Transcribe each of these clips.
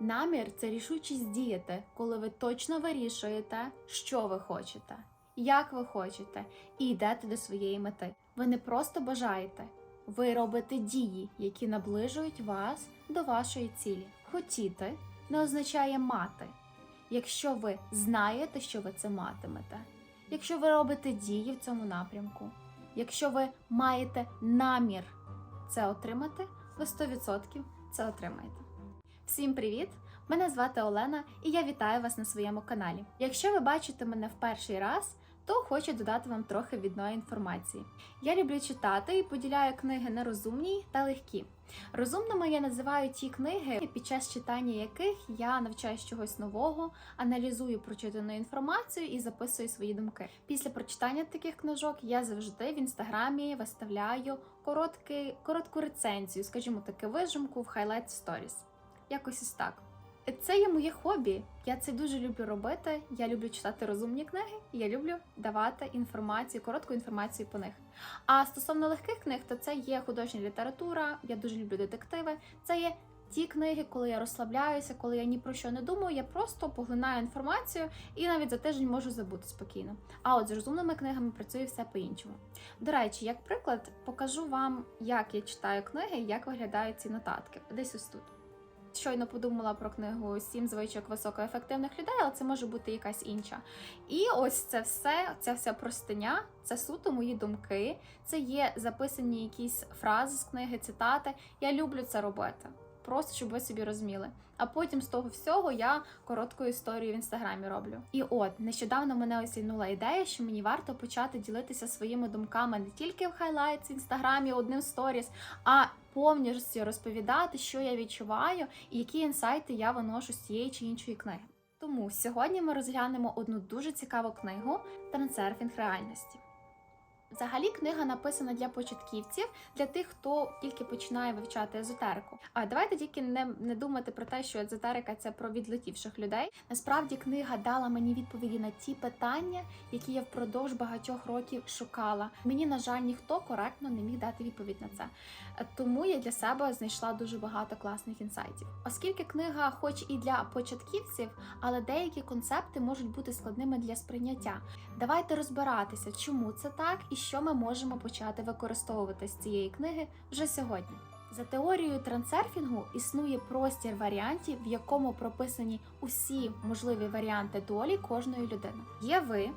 Намір це рішучість діяти, коли ви точно вирішуєте, що ви хочете, як ви хочете, і йдете до своєї мети. Ви не просто бажаєте, ви робите дії, які наближують вас до вашої цілі. Хотіти не означає мати, якщо ви знаєте, що ви це матимете, якщо ви робите дії в цьому напрямку, якщо ви маєте намір це отримати, ви 100% це отримаєте. Всім привіт! Мене звати Олена і я вітаю вас на своєму каналі. Якщо ви бачите мене в перший раз, то хочу додати вам трохи відної інформації. Я люблю читати і поділяю книги на розумні та легкі. Розумними я називаю ті книги, під час читання яких я навчаюсь чогось нового, аналізую прочитану інформацію і записую свої думки. Після прочитання таких книжок я завжди в інстаграмі виставляю короткий, коротку рецензію, скажімо таки, вижимку в Highlight Stories. Якось ось так. Це є моє хобі. Я це дуже люблю робити. Я люблю читати розумні книги, і я люблю давати інформацію, коротку інформацію по них. А стосовно легких книг, то це є художня література, я дуже люблю детективи. Це є ті книги, коли я розслабляюся, коли я ні про що не думаю, я просто поглинаю інформацію і навіть за тиждень можу забути спокійно. А от з розумними книгами працює все по-іншому. До речі, як приклад, покажу вам, як я читаю книги, як виглядають ці нотатки. Десь ось тут. Щойно подумала про книгу Сім звичок високоефективних людей, але це може бути якась інша. І ось це все, ця вся простиня, це суто мої думки. Це є записані якісь фрази з книги, цитати. Я люблю це робити. Просто щоб ви собі розуміли. А потім з того всього я коротку історію в інстаграмі роблю. І от нещодавно мене осільнула ідея, що мені варто почати ділитися своїми думками не тільки в хайлайтс в інстаграмі одним сторіс, а повністю розповідати, що я відчуваю і які інсайти я виношу з цієї чи іншої книги. Тому сьогодні ми розглянемо одну дуже цікаву книгу Трансерфінг реальності. Взагалі, книга написана для початківців, для тих, хто тільки починає вивчати езотерику. А давайте тільки не, не думати про те, що езотерика це про відлетівших людей. Насправді, книга дала мені відповіді на ті питання, які я впродовж багатьох років шукала. Мені, на жаль, ніхто коректно не міг дати відповідь на це. Тому я для себе знайшла дуже багато класних інсайтів. Оскільки книга, хоч і для початківців, але деякі концепти можуть бути складними для сприйняття. Давайте розбиратися, чому це так і що ми можемо почати використовувати з цієї книги вже сьогодні. За теорією трансерфінгу існує простір варіантів, в якому прописані усі можливі варіанти долі кожної людини. Є ви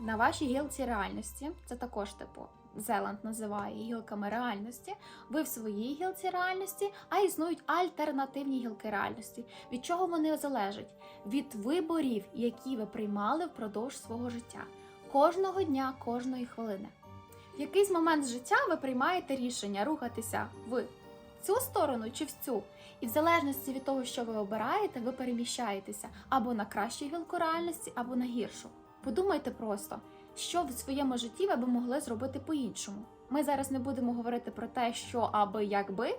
на вашій гілці реальності, це також типу. Зеланд називає гілками реальності, ви в своїй гілці реальності, а існують альтернативні гілки реальності. Від чого вони залежать? Від виборів, які ви приймали впродовж свого життя, кожного дня, кожної хвилини. В якийсь момент життя ви приймаєте рішення рухатися в цю сторону чи в цю. І в залежності від того, що ви обираєте, ви переміщаєтеся або на кращу гілку реальності, або на гіршу. Подумайте просто, що в своєму житті ви б могли зробити по-іншому. Ми зараз не будемо говорити про те, що аби якби.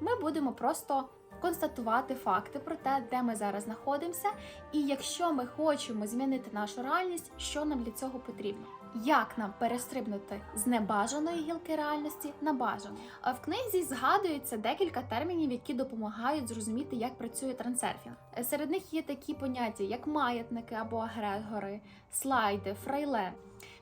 Ми будемо просто констатувати факти про те, де ми зараз знаходимося, і якщо ми хочемо змінити нашу реальність, що нам для цього потрібно. Як нам перестрибнути з небажаної гілки реальності на бажану? А в книзі згадується декілька термінів, які допомагають зрозуміти, як працює трансерфінг. Серед них є такі поняття, як маятники або агрегори, слайди, фрейле.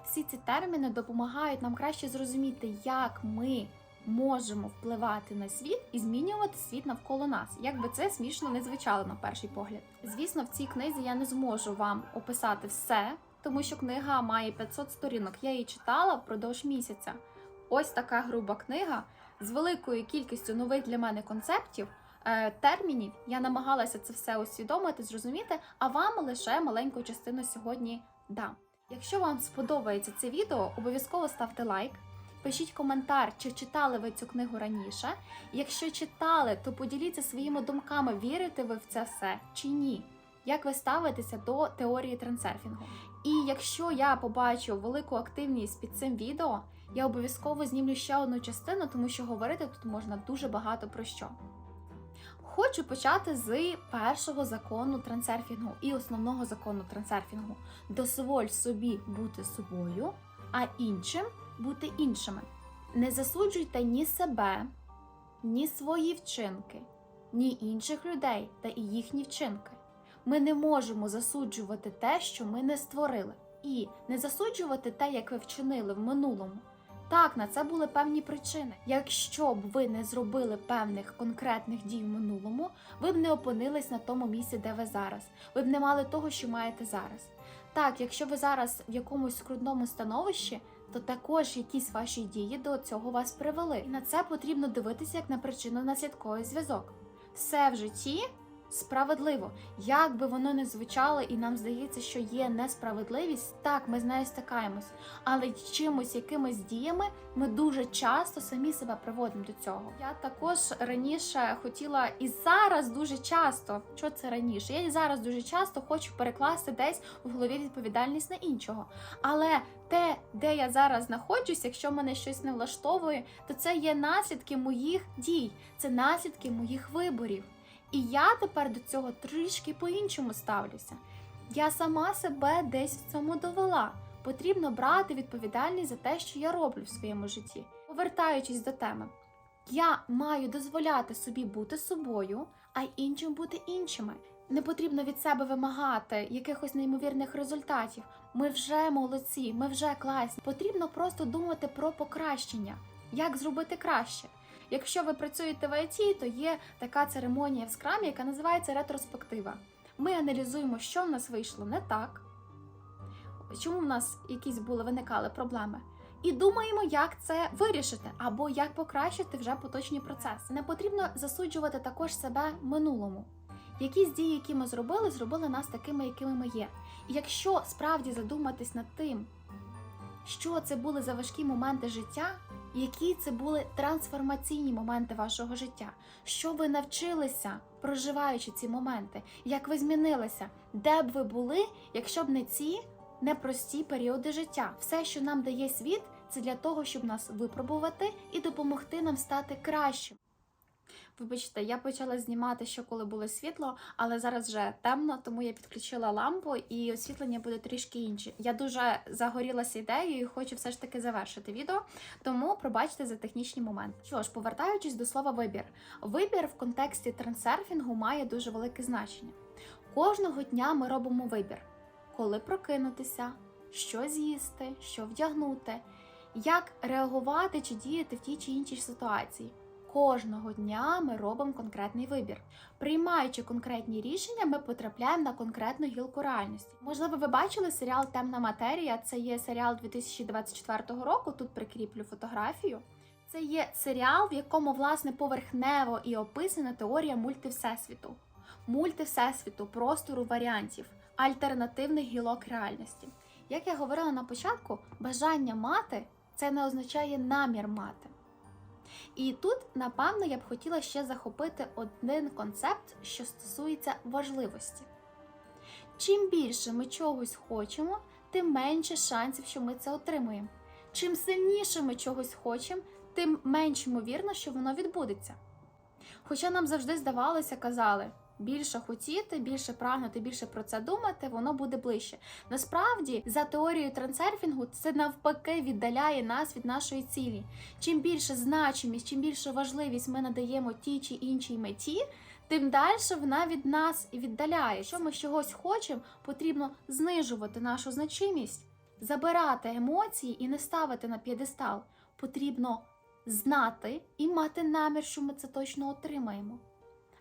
Всі ці терміни допомагають нам краще зрозуміти, як ми можемо впливати на світ і змінювати світ навколо нас. Як би це смішно не звучало на перший погляд. Звісно, в цій книзі я не зможу вам описати все, тому що книга має 500 сторінок. Я її читала впродовж місяця. Ось така груба книга з великою кількістю нових для мене концептів. е, Термінів я намагалася це все усвідомити, зрозуміти, а вам лише маленьку частину сьогодні дам. Якщо вам сподобається це відео, обов'язково ставте лайк. Пишіть коментар, чи читали ви цю книгу раніше. Якщо читали, то поділіться своїми думками, вірите ви в це все чи ні. Як ви ставитеся до теорії трансерфінгу? І якщо я побачу велику активність під цим відео, я обов'язково знімлю ще одну частину, тому що говорити тут можна дуже багато про що. Хочу почати з першого закону трансерфінгу і основного закону трансерфінгу. Дозволь собі бути собою, а іншим бути іншими. Не засуджуйте ні себе, ні свої вчинки, ні інших людей та і їхні вчинки. Ми не можемо засуджувати те, що ми не створили, і не засуджувати те, як ви вчинили в минулому. Так, на це були певні причини. Якщо б ви не зробили певних конкретних дій в минулому, ви б не опинились на тому місці, де ви зараз. Ви б не мали того, що маєте зараз. Так, якщо ви зараз в якомусь скрутному становищі, то також якісь ваші дії до цього вас привели. І на це потрібно дивитися як на причинно-наслідковий зв'язок. Все в житті справедливо. Як би воно не звучало, і нам здається, що є несправедливість, так, ми з нею стикаємось. Але чимось, якимись діями ми дуже часто самі себе приводимо до цього. Я також раніше хотіла і зараз дуже часто, що це раніше? Я і зараз дуже часто хочу перекласти десь в голові відповідальність на іншого. Але те, де я зараз знаходжусь, якщо мене щось не влаштовує, то це є наслідки моїх дій, це наслідки моїх виборів. І я тепер до цього трішки по-іншому ставлюся. Я сама себе десь в цьому довела. Потрібно брати відповідальність за те, що я роблю в своєму житті. Повертаючись до теми, я маю дозволяти собі бути собою, а іншим бути іншими. Не потрібно від себе вимагати якихось неймовірних результатів. Ми вже молодці, ми вже класні. Потрібно просто думати про покращення, як зробити краще. Якщо ви працюєте в ІТ, то є така церемонія в скрамі, яка називається ретроспектива. Ми аналізуємо, що в нас вийшло не так, чому в нас якісь були виникали проблеми. І думаємо, як це вирішити або як покращити вже поточні процеси. Не потрібно засуджувати також себе минулому. Якісь дії, які ми зробили, зробили нас такими, якими ми є. І якщо справді задуматись над тим, що це були за важкі моменти життя, які це були трансформаційні моменти вашого життя, що ви навчилися, проживаючи ці моменти, як ви змінилися, де б ви були, якщо б не ці непрості періоди життя. Все, що нам дає світ, це для того, щоб нас випробувати і допомогти нам стати кращим. Вибачте, я почала знімати, що коли було світло, але зараз вже темно, тому я підключила лампу і освітлення буде трішки інше. Я дуже загорілася ідеєю і хочу все ж таки завершити відео, тому пробачте за технічні моменти. Що ж, повертаючись до слова вибір, вибір в контексті трансерфінгу має дуже велике значення. Кожного дня ми робимо вибір, коли прокинутися, що з'їсти, що вдягнути, як реагувати чи діяти в тій чи іншій ситуації. Кожного дня ми робимо конкретний вибір. Приймаючи конкретні рішення, ми потрапляємо на конкретну гілку реальності. Можливо, ви бачили серіал Темна матерія. Це є серіал 2024 року. Тут прикріплю фотографію. Це є серіал, в якому власне поверхнево і описана теорія мультивсесвіту. Мультивсесвіту, простору варіантів, альтернативних гілок реальності. Як я говорила на початку, бажання мати це не означає намір мати. І тут, напевно, я б хотіла ще захопити один концепт, що стосується важливості. Чим більше ми чогось хочемо, тим менше шансів, що ми це отримуємо. Чим сильніше ми чогось хочемо, тим менш ймовірно, що воно відбудеться. Хоча нам завжди здавалося, казали, більше хотіти, більше прагнути, більше про це думати, воно буде ближче. Насправді, за теорією трансерфінгу, це навпаки віддаляє нас від нашої цілі. Чим більше значимість, чим більше важливість ми надаємо тій чи іншій меті, тим далі вона від нас віддаляє. Якщо ми чогось хочемо, потрібно знижувати нашу значимість, забирати емоції і не ставити на п'єдестал. Потрібно знати і мати намір, що ми це точно отримаємо.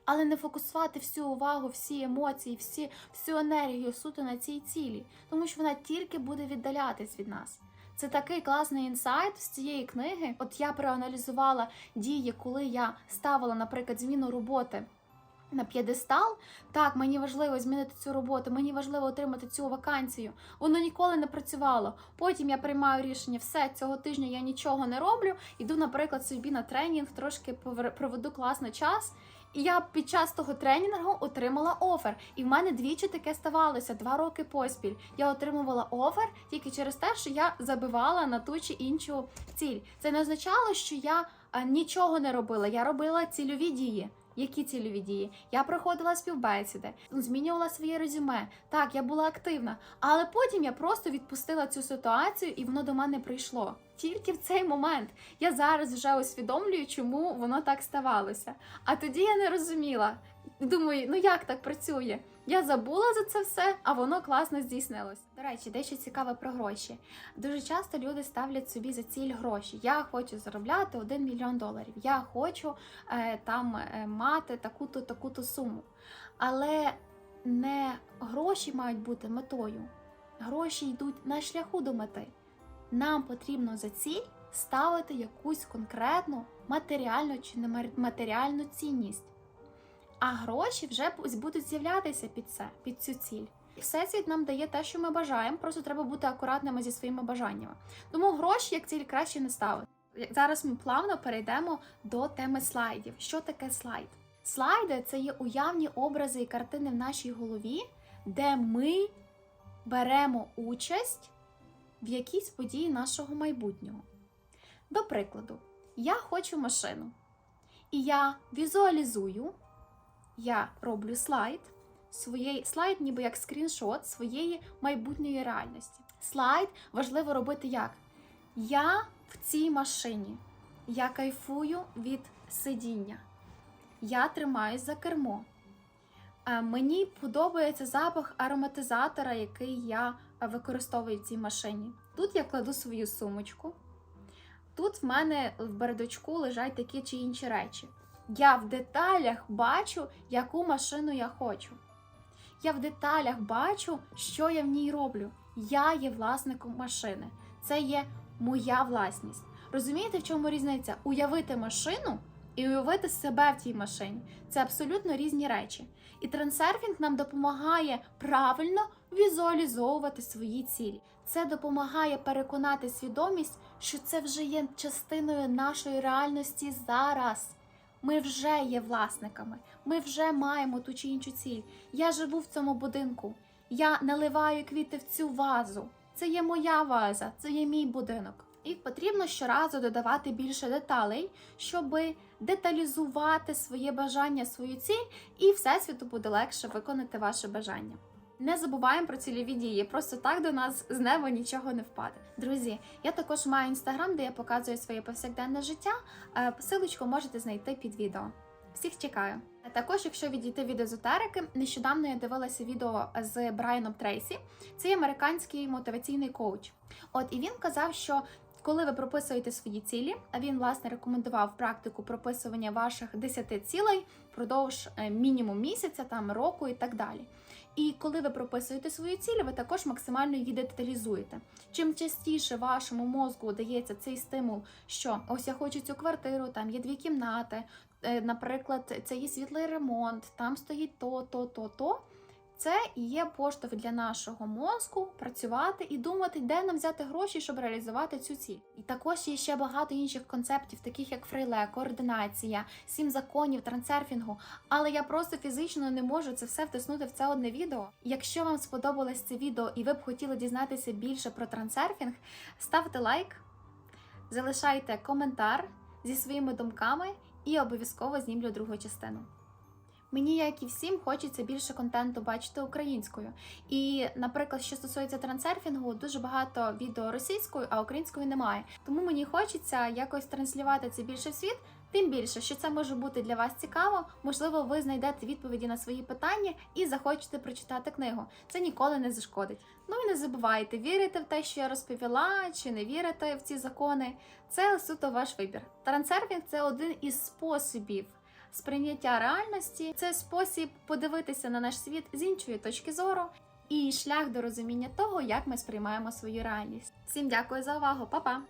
Але не фокусувати всю увагу, всі емоції, всі, всю енергію суто на цій цілі, тому що вона тільки буде віддалятись від нас. Це такий класний інсайт з цієї книги. От я проаналізувала дії, коли я ставила, наприклад, зміну роботи на п'єдестал. Так, мені важливо змінити цю роботу, мені важливо отримати цю вакансію. Воно ніколи не працювало. Потім я приймаю рішення, все цього тижня я нічого не роблю. Іду, наприклад, собі на тренінг, трошки проведу класний час. І я під час того тренінгу отримала офер. І в мене двічі таке ставалося два роки поспіль. Я отримувала офер тільки через те, що я забивала на ту чи іншу ціль. Це не означало, що я а, нічого не робила. Я робила цільові дії. Які цільові дії? Я проходила співбесіди, змінювала своє резюме. Так, я була активна, але потім я просто відпустила цю ситуацію, і воно до мене прийшло. Тільки в цей момент. Я зараз вже усвідомлюю, чому воно так ставалося. А тоді я не розуміла. Думаю, ну як так працює? Я забула за це все, а воно класно здійснилось. До речі, дещо цікаве про гроші. Дуже часто люди ставлять собі за ціль гроші. Я хочу заробляти 1 мільйон доларів. Я хочу е, там е, мати таку-то таку-то суму. Але не гроші мають бути метою. Гроші йдуть на шляху до мети. Нам потрібно за ціль ставити якусь конкретну матеріальну чи нематеріальну цінність. А гроші вже будуть з'являтися під це, під цю ціль. Всесвіт нам дає те, що ми бажаємо, просто треба бути акуратними зі своїми бажаннями. Тому гроші як ціль краще не ставити. Зараз ми плавно перейдемо до теми слайдів. Що таке слайд? Слайди це є уявні образи і картини в нашій голові, де ми беремо участь в якійсь події нашого майбутнього. До прикладу, я хочу машину, і я візуалізую, я роблю слайд, своєї слайд, ніби як скріншот своєї майбутньої реальності. Слайд важливо робити як? Я в цій машині, я кайфую від сидіння, я тримаюсь за кермо. Е, Мені подобається запах ароматизатора, який я використовую в цій машині. Тут я кладу свою сумочку. Тут в мене в передочку лежать такі чи інші речі. Я в деталях бачу, яку машину я хочу. Я в деталях бачу, що я в ній роблю. Я є власником машини. Це є моя власність. Розумієте, в чому різниця? Уявити машину і уявити себе в тій машині. Це абсолютно різні речі. І трансерфінг нам допомагає правильно візуалізовувати свої цілі. Це допомагає переконати свідомість, що це вже є частиною нашої реальності зараз. Ми вже є власниками, ми вже маємо ту чи іншу ціль. Я живу в цьому будинку, я наливаю квіти в цю вазу. Це є моя ваза, це є мій будинок. І потрібно щоразу додавати більше деталей, щоб деталізувати своє бажання, свою ціль, і всесвіту буде легше виконати ваше бажання. Не забуваємо про цільові дії, просто так до нас з неба нічого не впаде. Друзі, я також маю інстаграм, де я показую своє повсякденне життя. Е, Посилочку можете знайти під відео. Всіх чекаю. А Також, якщо відійти від езотерики, нещодавно я дивилася відео з Брайаном Трейсі. Це американський мотиваційний коуч. От і він казав, що коли ви прописуєте свої цілі, а він власне рекомендував практику прописування ваших 10 цілей впродовж е, мінімум місяця, там року і так далі. І коли ви прописуєте свої цілі, ви також максимально її деталізуєте. Чим частіше вашому мозку дається цей стимул, що ось я хочу цю квартиру, там є дві кімнати, е, наприклад, це є світлий ремонт, там стоїть то, то, то, то. Це і є поштовх для нашого мозку працювати і думати, де нам взяти гроші, щоб реалізувати цю ціль. І також є ще багато інших концептів, таких як фрейле, координація, сім законів трансерфінгу. Але я просто фізично не можу це все втиснути в це одне відео. Якщо вам сподобалось це відео і ви б хотіли дізнатися більше про трансерфінг, ставте лайк, залишайте коментар зі своїми думками і обов'язково знімлю другу частину. Мені, як і всім, хочеться більше контенту бачити українською. І, наприклад, що стосується трансерфінгу, дуже багато відео російською, а українською немає. Тому мені хочеться якось транслювати це більше в світ. Тим більше, що це може бути для вас цікаво, можливо, ви знайдете відповіді на свої питання і захочете прочитати книгу. Це ніколи не зашкодить. Ну і не забувайте, вірите в те, що я розповіла, чи не вірите в ці закони. Це суто ваш вибір. Трансерфінг це один із способів сприйняття реальності це спосіб подивитися на наш світ з іншої точки зору і шлях до розуміння того, як ми сприймаємо свою реальність. Всім дякую за увагу, Па-па!